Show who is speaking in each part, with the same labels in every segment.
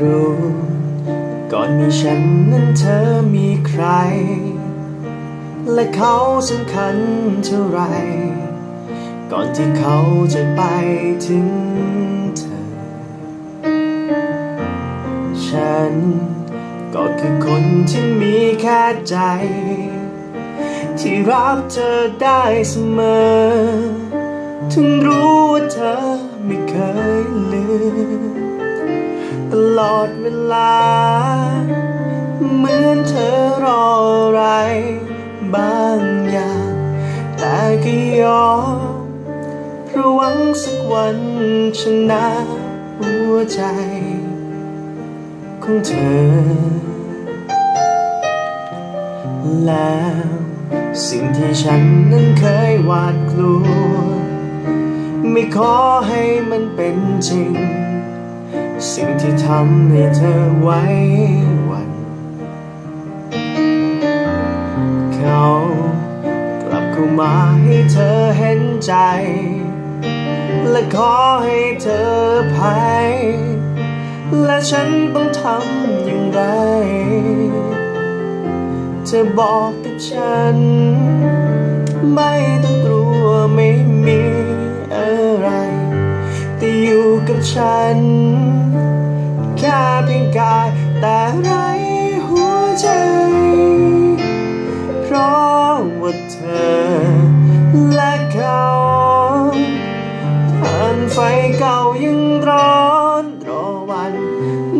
Speaker 1: รู้ ก่อนมีฉันนั้นเธอมีใคร และเขาสำคัญเท่าไร ก่อนที่เขาจะไปถึงเธอ ฉันก็คือคนที่มีแค่ใจ ที่รับเธอได้เสมอ ถึงรู้ว่าเธอไม่เคยลืม ตลอดเวลา เหมือนเธอรออะไรบางอย่าง แต่ก็ยอมเพราะหวังสักวันชนะหัวใจของเธอ แล้วสิ่งที่ฉันนั้นเคยหวาดกลัว ไม่ขอให้มันเป็นจริง สิ่งที่ทำให้เธอไว้วัน เขากลับเข้ามาให้เธอเห็นใจ และขอให้เธอภัย และฉันต้องทำอย่างไร เธอบอกกับฉัน ไม่ต้องกลัวไม่มี กับฉัน แค่เพียงกายแต่ไรหัวใจ เพราะว่าเธอและเขาผ่านไฟเก่ายังร้อนรอวัน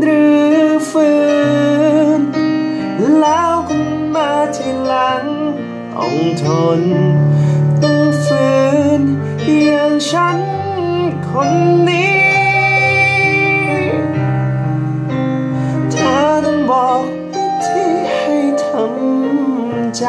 Speaker 1: หรือฟื้น แล้วคุณมาทีหลังต้องทน ใจ